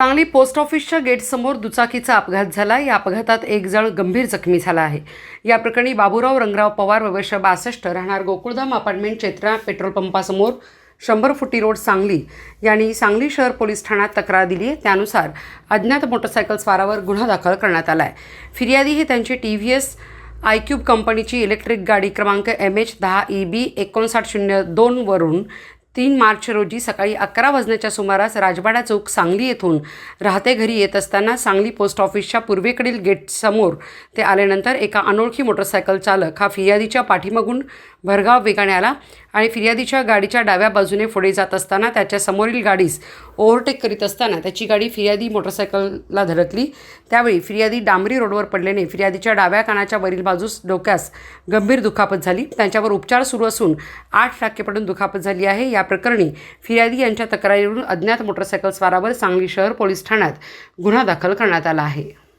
Sangli post ऑफिसच्या गेटसमोर दुचाकीचा अपघात झाला. या अपघातात एक जण गंभीर जखमी झाला आहे. या प्रकरणी बाबूराव रंगराव पवार वयवर्ष बासष्ट राहणार गोकुळधाम अपार्टमेंट चेत्रा पेट्रोल पंपासमोर शंभर फुटी रोड सांगली यांनी सांगली शहर पोलीस ठाण्यात तक्रार दिली आहे. त्यानुसार अज्ञात मोटरसायकल स्वारावर गुन्हा दाखल करण्यात आला आहे फिर्यादी ही त्यांची टी व्ही एस आयक्यूब कंपनीची इलेक्ट्रिक गाडी क्रमांक एम एच दहा ई बी एकोणसाठ शून्य दोनवरून तीन मार्च रोजी सकाळी अकरा वाजण्याच्या सुमारास राजवाडा चौक सांगली येथून राहते घरी येत असताना सांगली पोस्ट ऑफिसच्या पूर्वेकडील गेटसमोर ते आल्यानंतर एका अनोळखी मोटरसायकल चालक हा फिर्यादीच्या पाठीमागून भरगाव वेगाने आला आणि फिर्यादीच्या गाडीच्या डाव्या बाजूने पुढे जात असताना त्याच्या समोरील गाडीस ओव्हरटेक करीत असताना त्याची गाडी फिर्यादी मोटरसायकलला धडकली. त्यावेळी फिर्यादी डांबरी रोडवर पडल्याने फिर्यादीच्या डाव्या कानाच्या वरील बाजूस डोक्यास गंभीर दुखापत झाली. त्यांच्यावर उपचार सुरू असून आठ टाकेपडून दुखापत झाली आहे. या प्रकरणी फिर्यादी यांच्या तक्रारीवरून अज्ञात मोटरसायकल स्वारावर सांगली शहर पोलीस ठाण्यात गुन्हा दाखल करण्यात आला आहे.